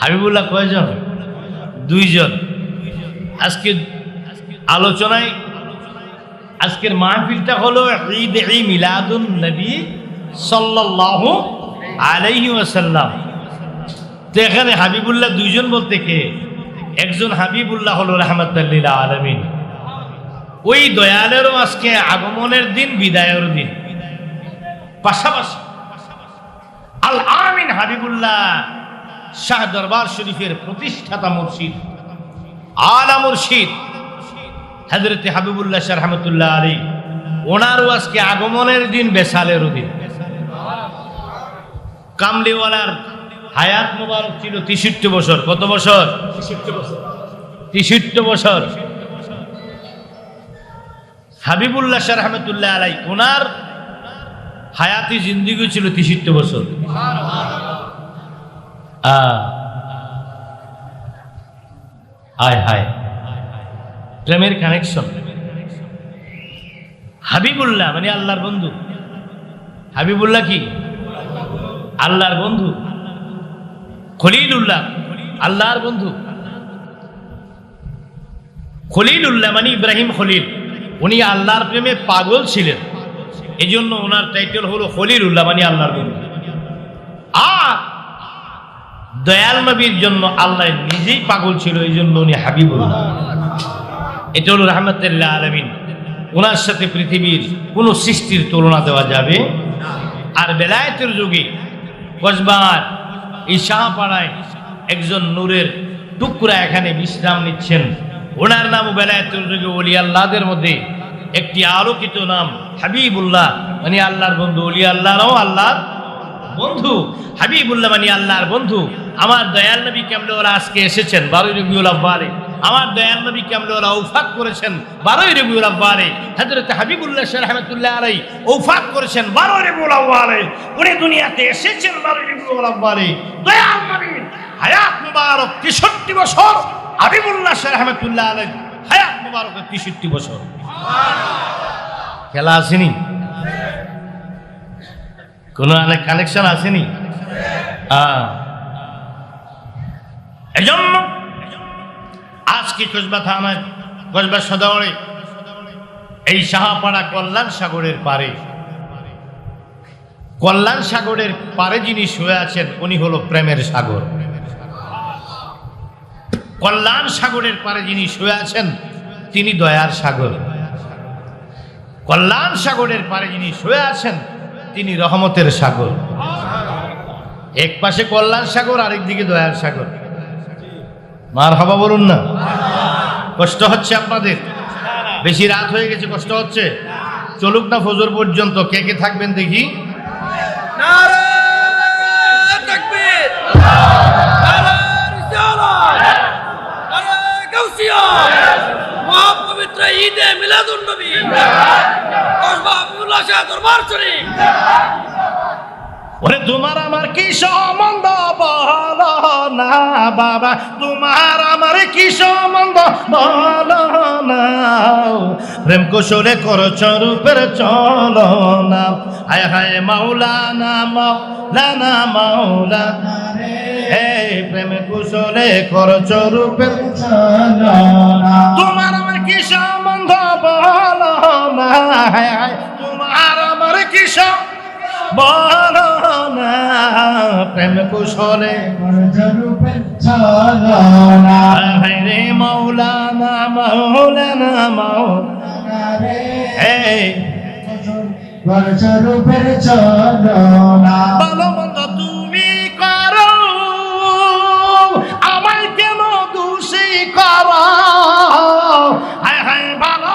হাবিবুল্লাহ কয়জন? দুইজন। আজকে আলোচনায় আজকের মাহফিলটা হলো ঈদ ই মিলাদুন নবী সাল্লাল্লাহু আলাইহি ওয়াসাল্লাম। তো এখানে হাবিবুল্লাহ দুইজন বলতে কে? একজন হাবিবুল্লাহ হলো রহমতুল্লিল আলমিন। ওই দয়ালেরও আজকে আগমনের দিন বিদায়ের দিন। পাশাপাশি আল আমিন হাবিবুল্লাহ শাহ দরবার শরীফের প্রতিষ্ঠাতা মুর্শিদ, আলা মুর্শিদ হজরতে হাবিবুল্লাহ শাহ রহমতুল্লাহ আলী ওনারও আজকে আগমনের দিন বেসালেরও দিন কামলিওয়ালার হায়াত মোবারক ছিল তেষট্টি বছর। কত বছর? তেষট্টি বছর। হাবিবুল্লাহ শাহ রহমতুল্লাহ আলাই ওনার হায়াতি জিন্দিগি ছিল তেষট্টি বছর। আয়, হায়। প্রেমের কানেকশন হাবিবুল্লাহ মানে আল্লাহর বন্ধু। হাবিবুল্লাহ কি? আল্লাহর বন্ধু। খলিলুল্লাহ, আল্লাহর বন্ধু। খলিলুল্লাহ মানে ইব্রাহিম খলিল। উনি আল্লাহর প্রেমে পাগল ছিলেন। এই জন্য ওনার টাইটেল হলো খলিলুল্লাহ মানে আল্লাহর বন্ধু। আর দয়াল নবীর জন্য আল্লাহ নিজেই পাগল ছিল, এই জন্য উনি হাবিবুল্লাহ। এটা হলো রহমতুল্লাহ আলমিন। ওনার সাথে পৃথিবীর কোনো সৃষ্টির তুলনা দেওয়া যাবে আর বেলায়েতের যুগে কসবার, এই শাহপাড়ায় একজন নূরের টুকরা এখানে বিশ্রাম নিচ্ছেন। ওনার নাম বেলায়েতের যুগে অলি আল্লাহদের মধ্যে একটি আলোকিত নাম হাবিবুল্লাহ মানে আল্লাহর বন্ধু। অলি আল্লাহর বন্ধু। হাবিবুল্লাহ মানে আল্লাহর বন্ধু। আমার দয়াল নবী কেমনে আজকে এসেছেন? বারোই রবিউল আব্বারে আমার দয়াল নবী কেমনে ওরা ঔফাক করেছেন? বারোই রবিউল আব্বারে হজরত হাবিবুল্লাহ রহমতুল্লাহ আলাই ঔফাক করেছেন বারোই রবিউল আব্বারে উনি দুনিয়াতে এসেছেন বারোই রবিউল আব্বারে দয়াল নবী, হায়াত মুবারক তেষট্টি বছর। হাবিবুল্লাহ রহমতুল্লাহ আলাই হায়াত মুবারক তেষট্টি বছর। খেলা আসেনি? কোনো কানেকশন আসেনি? হ্যাঁ। এজন্য আজকে কসবা থানায় কসবা সদরে এই সাহাপাড়া কল্যাণ সাগরের পারে, কল্যাণ সাগরের পারে যিনি শুয়ে আছেন, উনি হলো প্রেমের সাগর। কল্যাণ সাগরের পারে যিনি শুয়ে আছেন, তিনি দয়ার সাগর। কল্যাণ সাগরের পারে যিনি শুয়ে আছেন, তিনি রহমতের সাগর। এক পাশে কল্যাণ সাগর আরেকদিকে দয়ার সাগর। মার হবা বলুন না। কষ্ট হচ্ছে আপনাদের? বেশি রাত হয়ে গেছে, কষ্ট হচ্ছে? চলুক না ফজর পর্যন্ত, কে কে থাকবেন দেখি? মহাপবিত্র ঈদে দরবার শরীফ! ওরে, তোমার আমার কি সম্বন্ধ? বলো না, বাবা। তোমার আমার কি সম্বন্ধ? বলো না। প্রেম কুশলে করছ রূপের চলো না হায় হায়, মাওলানা মাওলানা মাওলানা হে, প্রেম কুশলে করছ রূপের তোমার আমার কি সম্বন্ধ? বলো না। হায় হায়, তোমার আমার কি সম্বন্ধ? বলো না প্রেম কুশলে। রে মৌলানা মৌলানা মৌলানা এই। ভালো মন্দ তুমি করো, আমায় কেন দোষী করো? হায় হায়, ভালো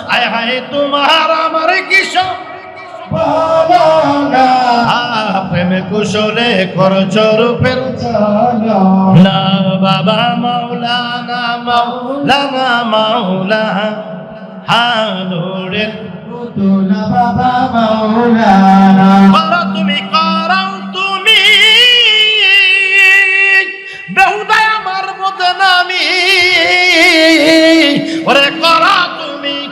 আয় হায় তোমার আমার কি সম্বন্ধ আ, প্রেম কুশল খরচ রূপের। না বাবা মাওলানা মাওলানা মাওলা তুলা বাবা মাওলানা তুমি করাও তুমি। বেহুদায় আমার বদনামি ওরে করা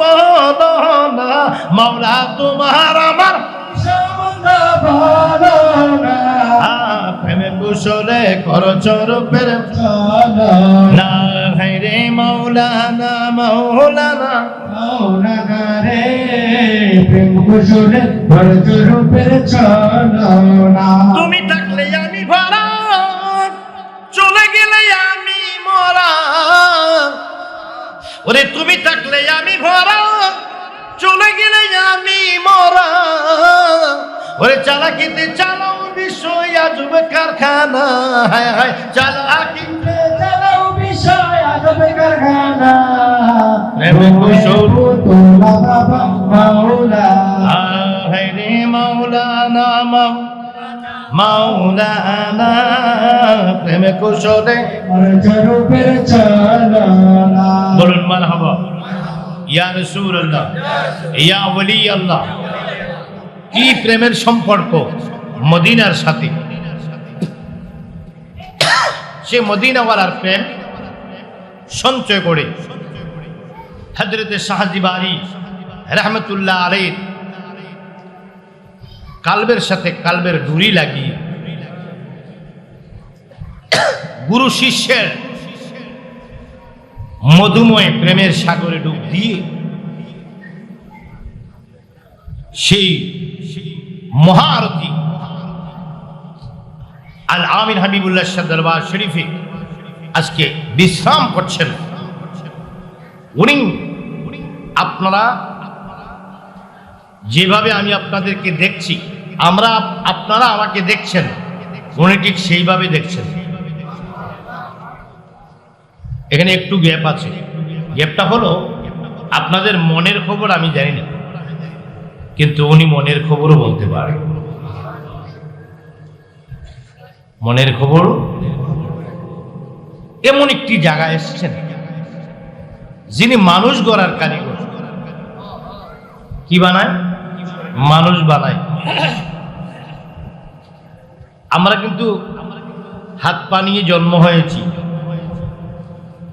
বলো না মাওলা তোমার আমার। কুশলে খরচ রূপের না রে মাওলানা মাওলানা। মাওলানা রে প্রেম কুশলে গণস্বরূপের চলো না তুমি থাকলে আমি ভরা, চলে গেলে আমি মরা। ওরে তুমি থাকলে আমি ভরা চলে গেলে আমি মরা। ওরে চালাকিতে চালাও বিষয় আজবে কারখানা। হায় হায় চালাকি চালাও বিষয় আজবে কারখানা। প্রেমে কুশল। তোলা বাবা মাওলা। হায় রে মাওলানা মাও। মাওলানা প্রেমে কুশলে গণস্বরূপের চলো না বলুন মারহাবা ইয়া রাসূলুল্লাহ ইয়া ওলি আল্লাহ কি প্রেমের সম্পর্ক মদিনার সাথে? সে মদিনাওয়ালার প্রেম সঞ্চয় করে। হজরতে শাহজি বাড়ি রহমতুল্লাহ আলীর কালবের সাথে কালবের ডুরি লাগিয়ে। গুরু শিষ্যের মধুময় প্রেমের সাগরে ডুব দিয়ে সেই মহারথী আল আমিন হাবিবুল্লাহ শাহ দরবার শরীফে আজকে বিশ্রাম করছেন। উনি আপনারা যেভাবে আমি আপনাদেরকে দেখছি, আমরা আপনারা আমাকে দেখছেন, উনি ঠিক সেইভাবে দেখছেন। এখানে একটু গ্যাপ আছে। গ্যাপটা হলো, আপনাদের মনের খবর আমি জানি না কিন্তু উনি মনের খবরও বলতে পারে মনের খবর? এমন একটি জায়গায় এসেছেন, যিনি মানুষ গড়ার কারিগর। কি বানায়? মানুষ বানায়। আমরা কিন্তু হাত পা নিয়ে জন্ম হয়েছি।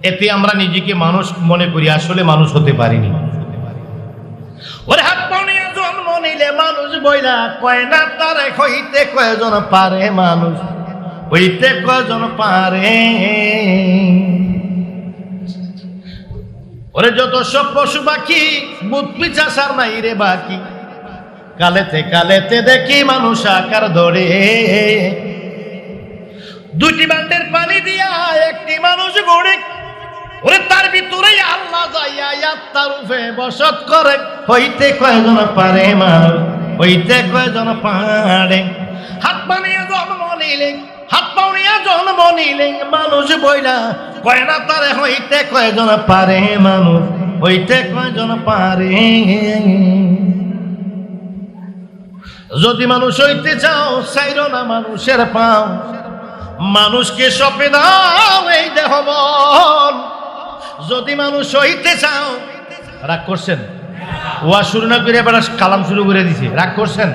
এতে আমরা নিজেকে মানুষ মনে করি, আসলে মানুষ হতে পারিনি। ওরে হাত জন্ম নিলে মানুষ বইলা পারে মানুষ? হইতে কয়জন পারে? ওরে যত সব পশু পাখি বুধ পিছাসার নাই রে বাকি। কালেতে কালেতে দেখি মানুষ আকার ধরে। দুটি বান্ডের পানি দিয়া একটি মানুষ গড়ে ওরে তার ভিতরে আল্লাহ যাইয়া তার উপরে বসত করে। হইতে কয়জন পারে মানুষ হইতে কয়জন পারে। হাত বানিয়ে জন্ম নিলে, হাত পাউনিয়া জন্ম নিলে মানুষ বইলা কয় না তারে হইতে কয়জন পারে মানুষ, হইতে কয়জন পারে। যদি মানুষ হইতে চাও চাইর না মানুষের পাও। মানুষকে সপে দাও এই দেহ বল। যদি মানুষ হইতে চাও, রাগ করছেন? ওয়া শুরু না করে এবার কালাম শুরু করে দিছে। রাগ করছেন?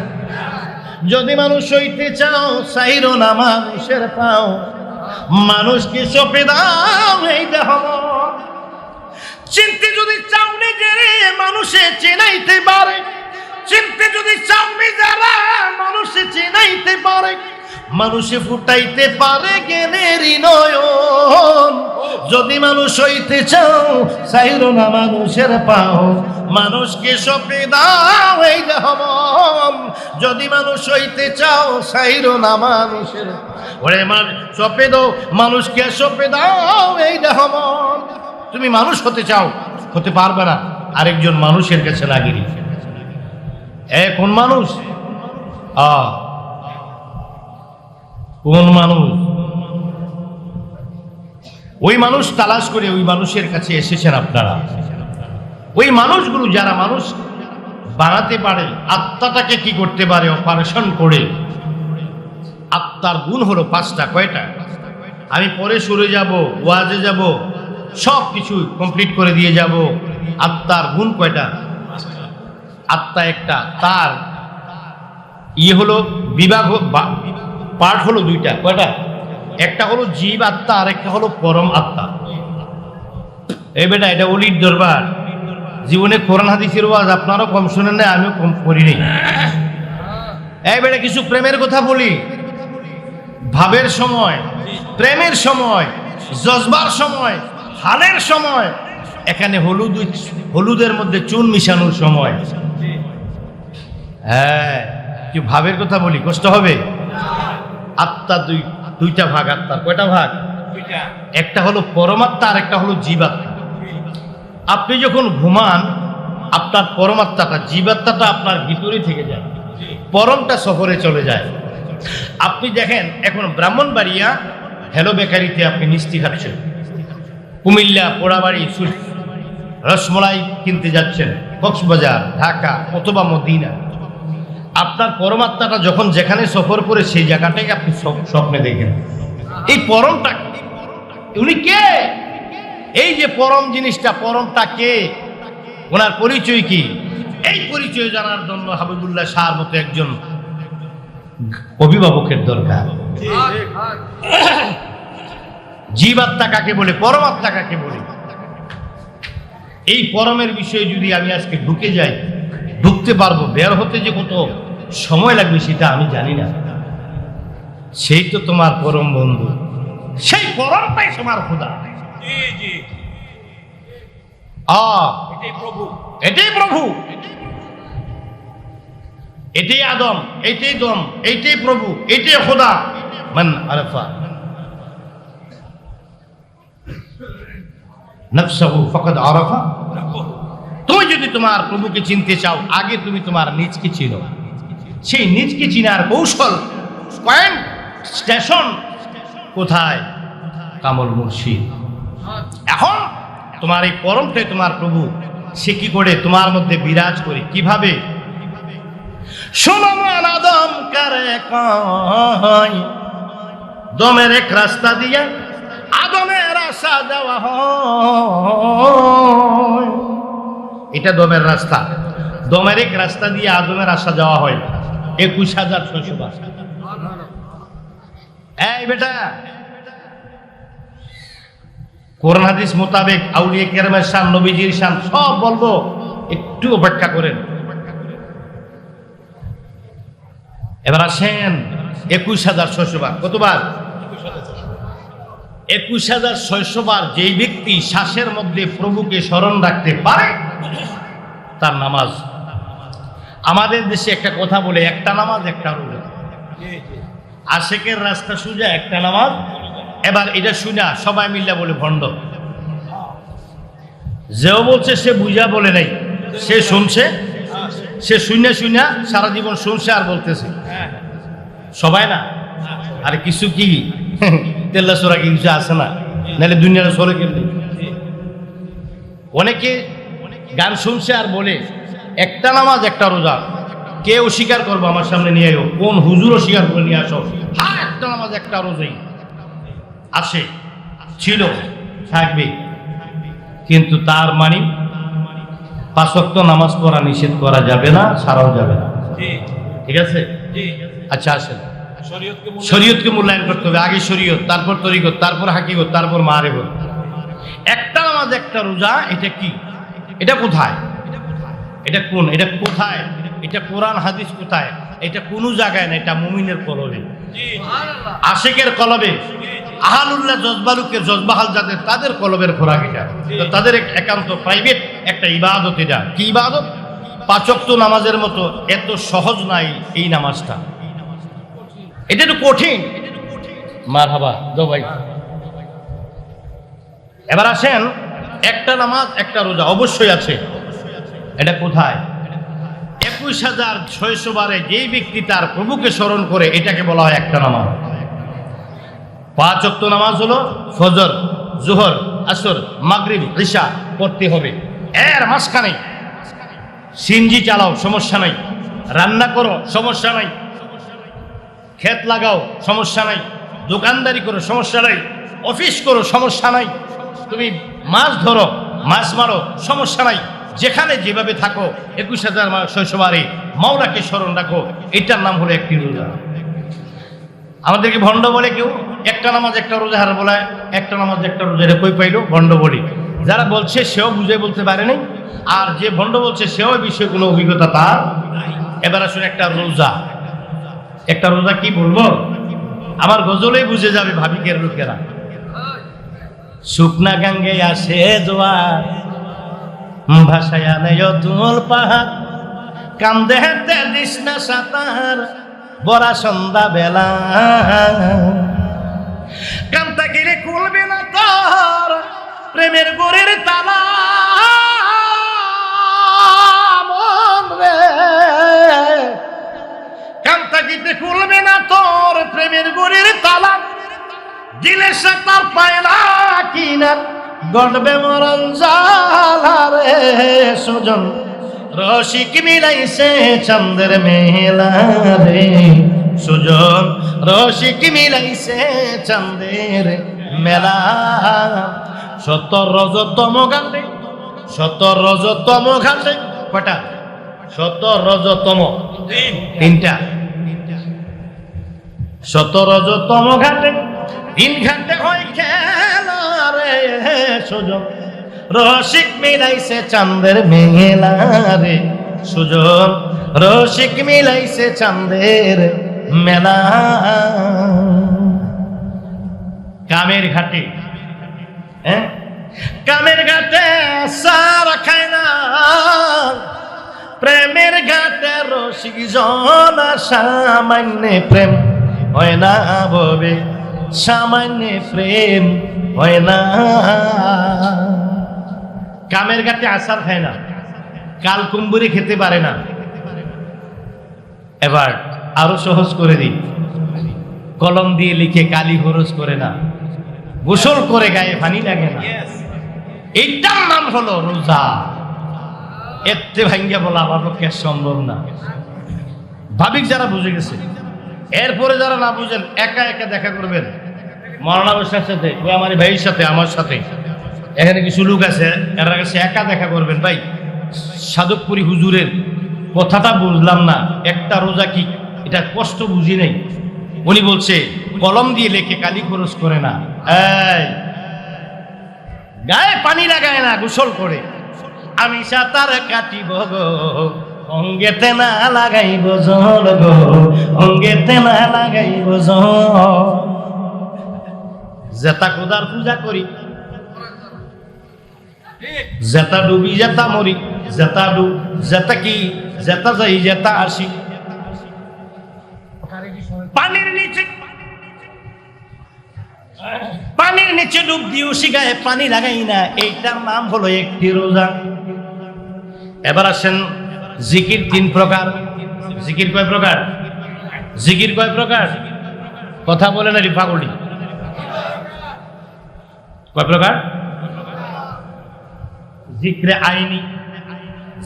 যদি মানুষ হইতে চাও চাইর না মানুষের পাও। মানুষকে সপে দাও এই দেহ। চিনতে যদি চাও নিজেরে, মানুষে চেনাইতে পারে। চিনতে যদি চাও নিজেরা, মানুষে চেনাইতে পারে, মানুষে ফুটাইতে পারে জ্ঞানের নয়ন। যদি মানুষ হইতে চাও, চাইল না মানুষের পাও, মানুষকে সপে দাও এই যদি মানুষ হইতে চাও, চাইল না মানুষের ওরে সপে দাও, মানুষকে সপে দাও এই তুমি মানুষ হতে চাও, হতে পারবে না। আরেকজন মানুষের কাছে লাগিনি কোন মানুষ? কোন মানুষ? ওই মানুষ তালাশ করে ওই মানুষের কাছে এসেছেন আপনারা। ওই মানুষগুলো যারা মানুষ বানাতে পারে, আত্মাটাকে কি করতে পারে, অপারেশন করে, আত্মার গুণ হলো পাঁচটা, কয়টা? আমি পরে সরে যাব, ওয়াজে যাব সব কিছু কমপ্লিট করে দিয়ে যাব। আত্মার গুণ কয়টা? আত্মা একটা, তার ইয়ে হলো বিভাগ পার্ট হলো দুইটা, কয়টা? একটা হলো জীব আত্মা আর একটা হলো পরম আত্মা। এই বেটা, এটা অলির দরবার। জীবনে কোরআন হাদিসের ওয়াজ আপনারও কম শুনেন না আমিও কম করিনি এই বেটা, কিছু প্রেমের কথা বলি। ভাবের সময়, প্রেমের সময়, জজবার সময়, হালের সময়, এখানে হলুদ, হলুদের মধ্যে চুন মিশানোর সময়। হ্যাঁ কি ভাবের কথা বলি কষ্ট হবে? আত্মা দুই দুইটা ভাগ আত্মার। কয়টা ভাগ? একটা হলো পরমাত্মা আর একটা হলো জীবাত্মা। আপনি যখন ঘুমান আপনার পরমাত্মাটা জীবাত্মাটা আপনার ভিতরে থেকে যায়। পরমটা শহরে চলে যায়। আপনি দেখেন এখন ব্রাহ্মণবাড়িয়া হ্যালো বেকারিতে আপনি মিষ্টি খাচ্ছেন। কুমিল্লা পোড়াবাড়ি রসমলাই কিনতে যাচ্ছেন। কক্সবাজার ঢাকা অথবা মদিনা। আপনার পরমাত্মাটা যখন যেখানে সফর করে সেই জায়গাটাকে আপনি স্বপ্নে দেখেন। এই পরমটা উনি কে? এই যে পরম জিনিসটা, পরমটা কে? ওনার পরিচয় কি? এই পরিচয় জানার জন্য হাবিবুল্লাহ শাহর মতো একজন অভিভাবকের দরকার। জীবাত্মা কাকে বলে? পরমাত্মা কাকে বলে? এই পরমের বিষয়ে যদি আমি আজকে ঢুকে যাই ঢুকতে পারব বের হতে যে কত সময় লাগবে সেটা আমি জানি না। সেই তো তোমার পরম বন্ধু। সেই পরমটাই তোমার খোদা। এটাই প্রভু। এটাই আদম এইটাই দম এইটাই প্রভু এইটাই খোদা। মান আরফা। নফসাহু ফকদ আরফা। তুমি যদি তোমার প্রভুকে চিনতে চাও, আগে তুমি তোমার নিজকে চিনো। সেই নিজকে চিনার কৌশল পয়েন্ট স্টেশন কোথায়? কামল মুর্শিদ এখন তোমার এই পরমটাই তোমার প্রভু, সে কি করে তোমার মধ্যে বিরাজ করে, কীভাবে? কারে দমের এক রাস্তা দিয়া আদমের আশা দেওয়া হয়। এটা দমের রাস্তা। দমের এক রাস্তা দিয়ে আদমের আসা যাওয়া হয় একুশ হাজার ছয়শো বার। এই বেটা! কোরআন হাদিস মোতাবেক আউলিয়া কেরামের শান, নবীজির শান, সব বলব, একটু অপেক্ষা করেন। এবার আসেন, একুশ হাজার ছয়শো বার। কতবার? একুশ হাজার ছয়শো বার যেই ব্যক্তি শ্বাসের মধ্যে প্রভুকে স্মরণ রাখতে পারে, তার নামাজ। আমাদের দেশে একটা কথা বলে, একটা নামাজ, একটা রোজা। আশেকের রাস্তা সুজা, একটা নামাজ। এবার এটা শুনা সবাই মিল্লা বলে ভণ্ড। যেও বলছে, সে বুঝা বলে নাই। সে শুনছে। সে শুনে শুনা সারা জীবন শুনছে আর বলতেছে। সবাই না? আর কিছু কি? তেল্লা সোরা কি কিছু আছে না? নাহলে দুনিয়ার সরে কেমনি? অনেকে গান শুনছে আর বলে একটা নামাজ একটা রোজা। কে অস্বীকার করব আমার সামনে নিয়ে এলো কোন হুজুর অস্বীকার করে নিয়ে আসো। হ্যাঁ একটা নামাজ একটা রোজাই। আসে ছিল থাকবে। কিন্তু তার মানে পাঁচক্ত নামাজ পড়া নিষেধ করা যাবে না ছাড়াও যাবে না। ঠিক আছে? আচ্ছা আসেন। শরীয়তকে মূল্যায়ন করতে হবে। আগে শরীয়ত তারপর তরিকত তারপর হাকিগত তারপর মারেবত একটা নামাজ একটা রোজা এটা কি? এটা কোথায়? এটা কোন? এটা কোথায়? এটা কোরআন হাদিস কোথায়? এটা কোনো জায়গায় না এটা মুমিনের কলবে। আশেকের কলবে। আহালুল্লাহ জজবালুকের জজবাহাল যাদের তাদের কলবের খোরাক এটা। তো তাদের এক একান্ত প্রাইভেট একটা ইবাদত এটা। কি ইবাদত? পাচক্ত নামাজের মতো এত সহজ নাই এই নামাজটা। এটা একটু কঠিন। মার হাবা ভাই। এবার আসেন, একটা নামাজ, একটা রোজা, অবশ্যই আছে। এটা কোথায়? একুশ হাজার ছয়শো বারে যেই ব্যক্তি তার প্রভুকে স্মরণ করে, এটাকে বলা হয় একটা নামাজ। পাঁচ অক্ত নামাজ হলো ফজর, জোহর, আসর, মাগরিব রিশা পড়তে হবে। এর মাঝখানে সিনজি চালাও, সমস্যা নাই। রান্না করো, সমস্যা নাই। ক্ষেত লাগাও, সমস্যা নাই। দোকানদারি করো, সমস্যা নাই। অফিস করো, সমস্যা নাই। তুমি মাছ ধরো, মাছ মারো, সমস্যা নাই। যেখানে যেভাবে থাকো, একুশ হাজার শৈশবারে মাওলাকে স্মরণ রাখো। এটার নাম হলো একটি রোজা। আমাদেরকে ভণ্ড বলে কেউ? একটা নামাজ, একটা রোজা হার বলে। একটা নামাজ, একটা রোজা, এটা কই পাইলো? ভণ্ড বলি। যারা বলছে, সেও বুঝে বলতে পারে নাই। আর যে ভণ্ড বলছে, সেও বিষয়ে কোনো অভিজ্ঞতা তার। এবার আসলে একটা রোজা। একটা রোজা কি বলব? আমার গজলেই বুঝে যাবে ভাবিকের লোকেরা। শুকনা গাঙ্গে আসে জোয়ার, ভাষায় আনে তুমল পাহাড়, কান্দে হেতে দিস না সাঁতার, বড়া সন্ধ্যা বেলা। কান্তা গিরে খুলবে না তোর, প্রেমের গোরের তালা। সে তার পায় না কিনার গড়বে মরণ জালা রে সুজন। রসিক মিলাইছে চন্দ্রের মেলা রে সুজন। রসিক মিলাইছে চন্দ্রের মেলা। শত রজতম গান্ডে শত রজতম গান্ডে কটা শত রজতম তিনটা। শত রজতম ঘাটে তিন ঘাটে হয় খেলা রে সুজন রসিক মিলাইছে চাঁদের মেলা রে সুজন রসিক মিলাইছে চাঁদের মেলা। কামের ঘাটে হ্যাঁ কামের ঘাটে সারা খায় না। প্রেমের ঘাটে রসিক জন সামান্য প্রেম হয় না ববে। সামান্য প্রেম হয় না। কামের ঘাটে আসার খায় না। কাল কুম্বুরি খেতে পারে না। এবার আরও সহজ করে দিই। কলম দিয়ে লিখে কালি খরচ করে না। গোসল করে গায়ে পানি লাগে না। এইটার নাম হলো রোজা। এতে ভাঙ্গিয়া বলা আমার পক্ষে সম্ভব না। ভাবিক যারা বুঝে গেছে, এরপরে যারা না বুঝেন, একা একা দেখা করবেন। মরানা বসার সাথে আমার ভাইয়ের সাথে, আমার সাথে। এখানে কিছু লোক আছে এরা কাছে একা দেখা করবেন। ভাই, সাধকপুরি হুজুরের কথাটা বুঝলাম না, একটা রোজা কি? এটা কষ্ট বুঝি নাই। উনি বলছে, কলম দিয়ে লেখে কালি খরচ করে না। গায়ে পানি লাগায় না, গোসল করে। আমি সাঁতার কাটিব গো, অঙ্গেতে না লাগাইব জল গো, অঙ্গেতে না লাগাইব জল। জেতা খোদার পূজা করি। জেতা ডুবি, জেতা মরি। জেতা ডু জেতা কি? জেতা যাই, জেতা আসি। পানির নিচে পানির নিচে ডুব উসি গায়ে, পানি লাগাই না। এইটার নাম হলো একটি রোজা। এবার আসেন জিকির তিন প্রকার। জিকির কয় প্রকার? জিকির কয় প্রকার? কথা বলে না রিফাগুলি কয় প্রকার? জিক্রে আইনি,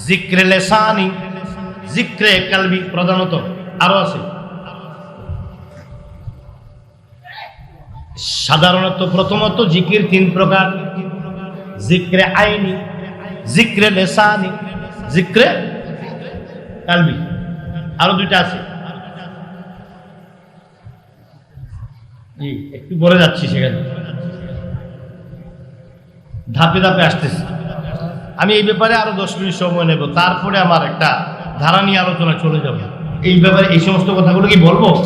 জিক্রে লেসানি, জিক্রে কালবি প্রধানত, আরও আছে। সাধারণত প্রথমত জিকির তিন প্রকার, জিক্রে আইনি, জিক্রে লেসানি, জিক্রে কালবি, আরও দুইটা আছে। একটু বলে যাচ্ছি সেখানে। ধাপে ধাপে আসতেছি। আমি এই ব্যাপারে আরও দশ মিনিট সময় নেব, তারপরে আমার একটা ধারা নিয়ে আলোচনা চলে যাবে। এই ব্যাপারে এই সমস্ত কথাগুলো কি বলব?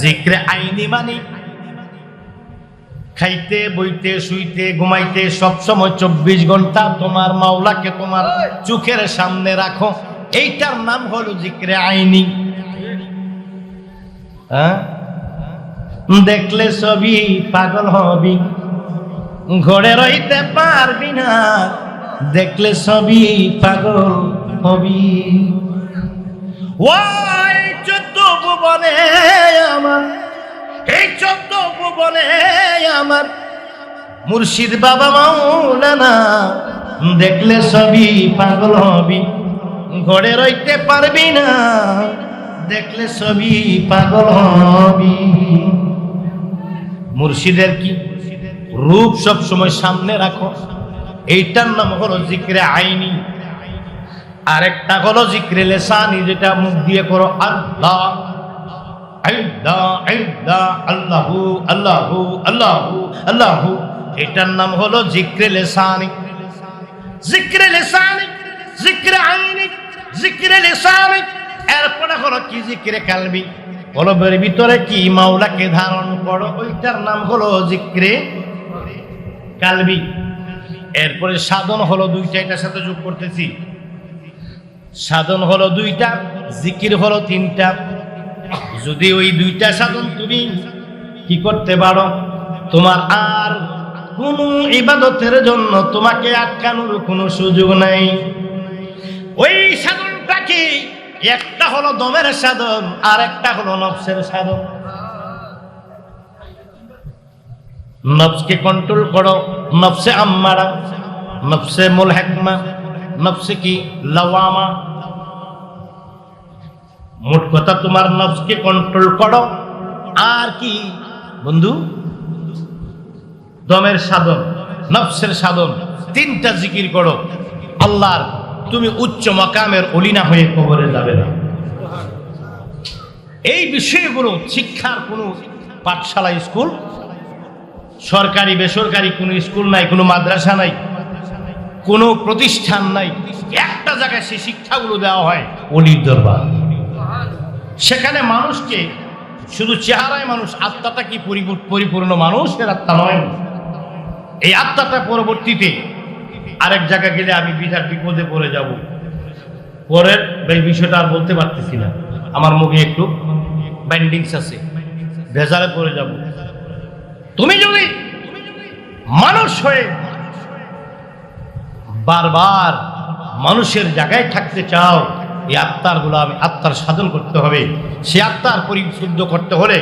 জিক্রে আইনি মানে। খাইতে, বইতে, শুইতে, ঘুমাইতে সব সময় চব্বিশ ঘণ্টা তোমার মাওলাকে তোমার চোখের সামনে রাখো। এইটার নাম হলো জিক্রে আইনি। হ্যাঁ? দেখলে সবই পাগল হবি। ঘরে রইতে পারবি না। দেখলে সবই পাগল হবি। ওই চোদ্দ ভুবনে আমার, এই চোদ্দ ভুবনে আমার মুর্শিদ বাবা মাওলানা, দেখলে সবই পাগল হবি। ঘরে রইতে পারবি না, দেখলে সবই পাগল হবি। মুর্শিদের কি রূপ সব সময় সামনে রাখো। এইটার নাম হলো জিক্রে আইনি। আরেকটা হলো জিক্রে লেসানি, যেটা মুখ দিয়ে করো, আল্লাহ আল্লাহ আল্লাহ, আল্লাহু আল্লাহু এটার নাম হলো জিক্রে লেসানি। জিক্রে লেসানি, জিক্রে আইনি, জিক্রে লেসানি। এরপরে হলো কি জিক্রে কালবি? কলবের ভিতরে কি মাওলাকে ধারণ করো? ওইটার নাম হলো জিক্রে কালবি। এরপরে সাধন হলো দুইটা, এটার সাথে যোগ করতেছি। সাধন হলো দুইটা, জিকির হলো তিনটা। যদি ওই দুইটা সাধন তুমি কি করতে পারো? তোমার আর কোন ইবাদতের জন্য তোমাকে আটকানোর কোনো সুযোগ নাই। ওই সাধনটা কি? একটা হলো দমের সাধন, আর একটা হলো নফসের সাধন। নফসকে কন্ট্রোল করো, নফসে আম্মারা, নফসে মুল হেকমা নফসে কি লওয়ামা? মোট কথা তোমার নফসকে কন্ট্রোল করো, আর কি? বন্ধু, দমের সাধন, নফসের সাধন, তিনটা জিকির করো। আল্লাহর, তুমি উচ্চ মকামের অলিনা হয়ে কবরে যাবে না। এই বিষয়গুলো শিক্ষার কোনো পাঠশালা, স্কুল সরকারি, বেসরকারি, কোনো স্কুল নাই, কোনো মাদ্রাসা নাই, কোনো প্রতিষ্ঠান নাই, একটা জায়গায় সে শিক্ষাগুলো দেওয়া হয় অলির দরবার। সেখানে মানুষকে শুধু চেহারায় মানুষ, আত্মাটা কি পরিপূর- পরিপূর্ণ মানুষের আত্মা নয়। এই আত্মাটা পরবর্তীতে আরেক জায়গায় গেলে আমি বিধার বিপদে পড়ে যাব। পরের এই বিষয়টা আর বলতে পারতেছি না। আমার মুখে একটু ব্যান্ডিংস আছে। ভেজালে পড়ে যাব। তুমি যদি মানুষ হয়ে বারবার মানুষের জায়গায় থাকতে চাও, এই আত্মার আমি আত্মার সাধন করতে হবে। সে আত্মার পরিশুদ্ধ করতে হলে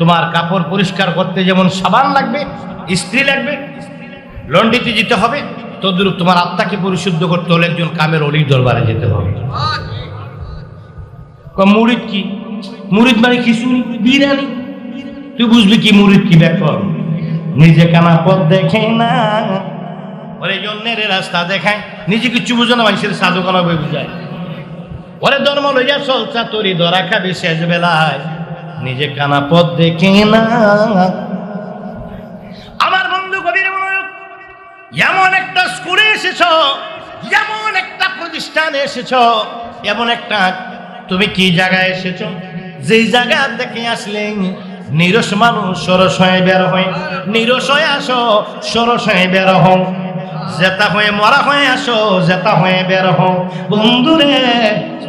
তোমার কাপড় পরিষ্কার করতে যেমন সাবান লাগবে স্ত্রী লাগবে, লন্ডিতে যেতে হবে, তদ্রুপ তোমার আত্মাকে পরিশুদ্ধ করতে হলে একজন কামের অলির দরবারে যেতে হবে। মুরিদ কি? মুরিদ মানে খিচুড়ি, বিরিয়ানি? তুই বুঝবি কি মুরিদ কি ব্যাপার নিজে কানা পথ দেখে না। ওরে জন্যের রাস্তা দেখায়। নিজে কিচ্ছু বুঝো না, মানুষের সাধু কানা বই বুঝায়। ওরে ধর্ম লইয়া চলছা তরি ধরা খাবি শেষ বেলায়। নিজে কানা পথ দেখে না। আমার বন্ধু কবির এমন একটা স্কুলে এসেছ, এমন একটা প্রতিষ্ঠানে এসেছ, এমন একটা, তুমি কি জায়গায় এসেছ? যেই জায়গা থেকে আসলে নিরস মানুষ সরস বের হয়। নিরস হয়ে আসো, সরস বের হও। জেতা হয়ে মরা হয়ে আসো জেতা হয়ে বের হও। বন্ধুরে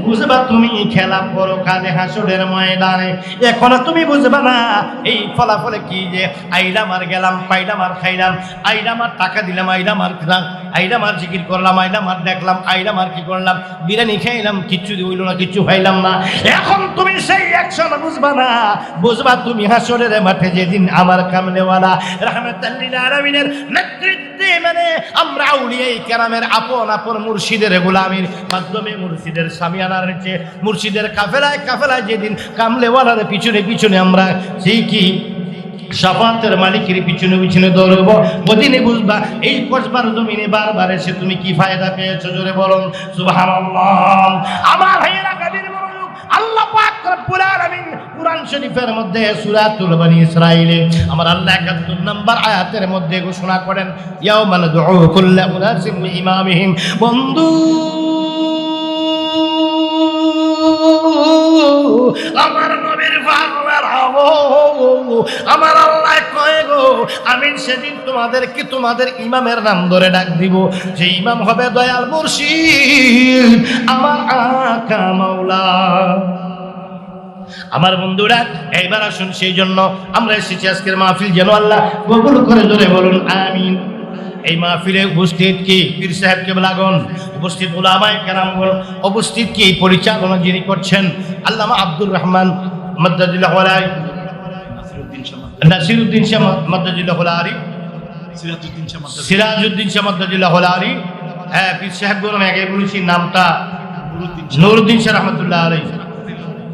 বুঝবা তুমি খেলা করো কালে হাসুরের ময়দানে? এখনও তুমি বুঝবা না, এই ফলাফলে কি যে আইলাম আর গেলাম, পাইলাম আর খাইলাম, আইলাম আর টাকা দিলাম, আইলাম আর খেলাম, আইলাম আর জিকির করলাম, আইলাম আর দেখলাম, আইলাম আর কি করলাম, বিরিয়ানি খাইলাম, কিচ্ছু হইল না, কিচ্ছু খাইলাম না। এখন তুমি সেই অ্যাকশন বুঝবা না, বুঝবা তুমি হাসরের মাঠে যেদিন আমার কামলেওয়ালা রহমতুল্লিল আলমিনের নেতৃত্বে মানে? আমরা আউলিয়াই কেরামের আপন আপন মুর্শিদের গোলামীর মাধ্যমে মুর্শিদের সামিয়ানার নিচে মুর্শিদের কাফেলায় কাফেলায় যেদিন কামলেওয়ালার পিছনে পিছনে আমরা সেই কি? সাফাতের মালিকের পিছনে পিছনে দৌড়ব। ওদিনে বুঝবা এই কসবার জমিনে বারবার এসে তুমি কি ফায়দা পেয়েছ? জোরে বলুন, সুবহানাল্লাহ। আমার ভাইয়েরা মনোযোগ আল্লাহ পাক রব্বুল আলামিন কুরআন শরীফের মধ্যে সূরাতুল বনি ইসরাঈলে আমার আল্লাহ 71 নম্বর আয়াতের মধ্যে ঘোষণা করেন ইয়াউমান দুউ কুল্লা উনাসিম ইমামিহিম বন্ধু, আমার নবীর পাগলের হব। আমার আল্লাহ কয়ে গো, আমি সেদিন তোমাদেরকে তোমাদের ইমামের নাম ধরে ডাক দিব। যে ইমাম হবে দয়াল মুর্শিদ, আমার আকা মাওলা। আমার বন্ধুরা, এইবার আসুন সেই জন্য আমরা এসেছি আজকের মাহফিল যেন আল্লাহ কবুল করে ধরে বলুন, আমিন। এই মাহফিলে উপস্থিত কি? পীর সাহেব কেবলাগন উপস্থিত ওলামায় কেরামগণ উপস্থিত কি? পরিচালনা যিনি করছেন আল্লামা আব্দুর রহমান মদ্দাজুল্লাহ আলাই নাসিরুদ্দিন শাহ মদ্দাজুল্লাহ আলী সিরাজউদ্দিন শাহ মদ্দাজুল্লাহ আলী হ্যাঁ পীর সাহেবগণ আমি আগে বলেছি নামটা নুরুদ্দিন শাহ। রহমতুল্লাহ আলী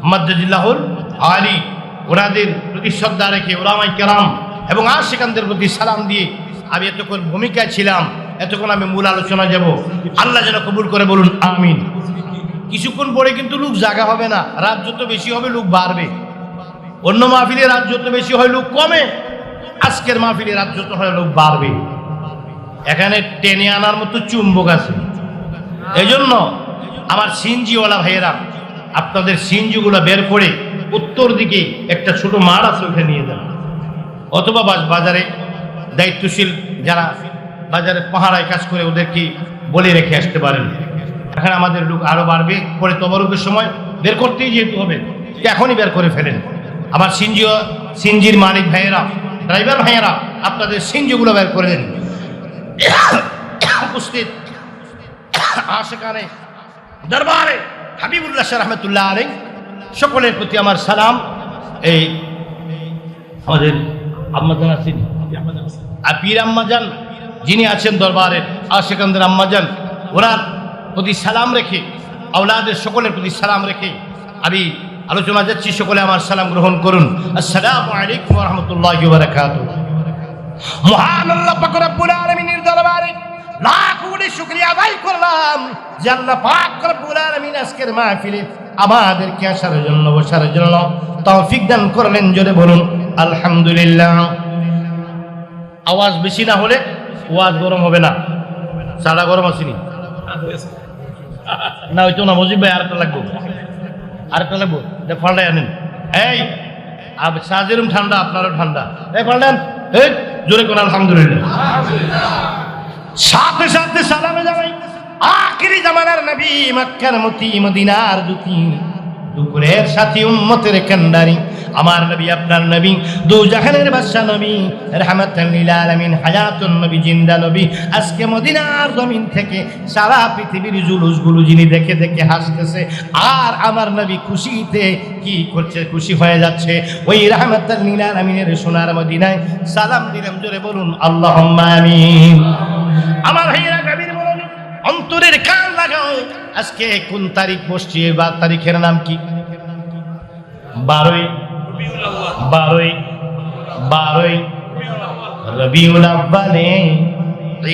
মদ্দাজুল্লাহুল আলী ওনাদের প্রতি শ্রদ্ধা রেখে ওলামাই কেরাম এবং আর সেখানদের প্রতি সালাম দিয়ে আমি এতক্ষণ ভূমিকায় ছিলাম এতক্ষণ আমি মূল আলোচনা যাব। আল্লাহ যেন কবুল করে বলুন আমিন। কিছুক্ষণ পরে কিন্তু লোক জাগা হবে না রাত যত বেশি হবে লোক বাড়বে। অন্য মাহফিলে রাত যত বেশি হয়, লোক কমে। আজকের মাহফিলে রাত যত হয়, লোক বাড়বে। এখানে টেনে আনার মতো চুম্বক আছে। এই জন্য আমার সিনজিওয়ালা ভাইয়েরা, আপনাদের সিনজিগুলো বের করে উত্তর দিকে একটা ছোট মাঠ আছে ওখানে নিয়ে যান। অথবা বাজারে দায়িত্বশীল যারা বাজারে পাহারায় কাজ করে, ওদেরকে বলে রেখে আসতে পারেন। এখানে আমাদের লোক আরও বাড়বে। পরে তবরুকের সময় বের করতেই যেহেতু হবে। এখনই বের করে ফেলেন। আমার সিনজিও, সিনজির মালিক ভাইয়েরা ড্রাইভার ভাইয়েরা, আপনাদের সিনজিগুলো বের করে দেন। উপস্থিত। আশেকানে দরবারে হাবিবুল্লাহ শাহ রহমতুল্লাহ আলাই সকলের প্রতি আমার সালাম। এই আমাদের আম্মাজান আছেন? আর পীর আম্মাজান যিনি আছেন দরবারের আশেকানদের আম্মাজান, ওনার প্রতি সালাম রেখে, আওলাদের সকলের প্রতি সালাম রেখে আমি আলোচনা যাচ্ছি, সকলে আমার সালাম গ্রহণ করুন। আসসালামু আলাইকুম রহমতুল্লাহ বারাকাতুহ। মহান আল্লাহ পাক রব্বুল আলামিনের দরবারে লাখ কোটি শুকরিয়া আদায় করলাম যে আল্লাহ পাক রব্বুল আলামিন আজকের মাহফিলে আমাদেরকে আসার জন্য, বসার জন্য তৌফিক দান করলেন, জোরে বলুন, আলহামদুলিল্লাহ। আওয়াজ বেশি না হলে ওয়াজ গরম হবে না। সাদা গরম আসেনি না? ওইতো না, মজিব ভাই আরেকটা লাগবো। আরেকটা লাগবো ফাল্টাই আনেন এই সাজেরম ঠান্ডা, আপনারও ঠান্ডা। এই ফাল্টান এই, জোরে কোন আলহামদুলিল্লাহ। সাথে সাথে সালামে জানাই। আখিরি জামানার নবী মক্কার মতি মদিনার দুতি। দুপুরের সাথী উম্মতের কান্ডারি। আমার নবী, আপনার নবী, দু জাহানের বাদশা নবী, রহমাতাল আলামিন, হায়াতুন নবী, জিন্দা নবী। আজকে মদিনার জমিন থেকে সারা পৃথিবীর জুলুসগুলো যিনি দেখে দেখে হাসতেছে, আর আমার নবী খুশিতে কি করছে, খুশি হয়ে যাচ্ছে? ওই রহমাতাল লিল আলামিনের সোনার মদিনায় সালাম দিলাম, জোরে বলুন, আল্লাহুম্মা আমিন। আমার ভাইয়েরা কবির বলুন অন্তরের কান লাগাও। আজকে কোন তারিখ বসছে, বা তারিখের নাম কি? বারোই বারোই বারোই রবিউল আব্বালে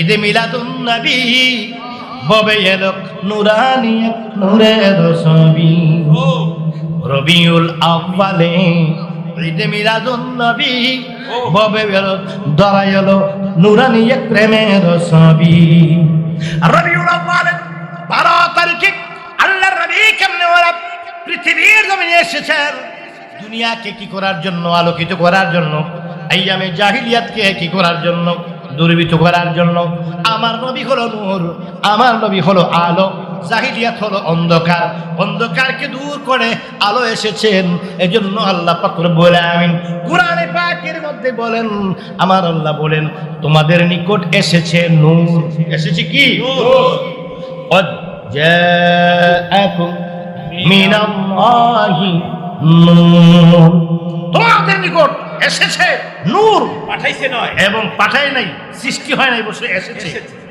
ঈদে মিলাদুন নবী, ববে এলক নুরানি, এক নূরের ছবি রবিউল আব্বালে ঈদে মিলাদুন নবী, ববে এলক ধরা এলো নুরানি, এক প্রেমের ছবি রবিউল আব্বালে বারো তারিখে আল্লাহর নবী কেমনে ওরা পৃথিবীর জমিনে এসেছেন? দুনিয়াকে কি করার জন্য আলোকিত করার জন্য আইয়ামে জাহিলিয়াতকে কি করার জন্য দুর্বৃত করার জন্য আমার নবী হলো নূর আমার নবী হলো আলো জাহিলিয়াত হলো অন্ধকার অন্ধকারকে দূর করে আলো এসেছেন এজন্য আল্লাহ পাকুর বলে আমিন কোরআনে পাকের মধ্যে বলেন আমার আল্লাহ বলেন তোমাদের নিকট এসেছে নূর এসেছে কি قد جاءكم من الله নূর তোমাদের নিকট এসেছে নূর। পাঠাইছে নয়। এবং পাঠায় নাই সৃষ্টি হয় নাই বসে এসেছে। এসেছে।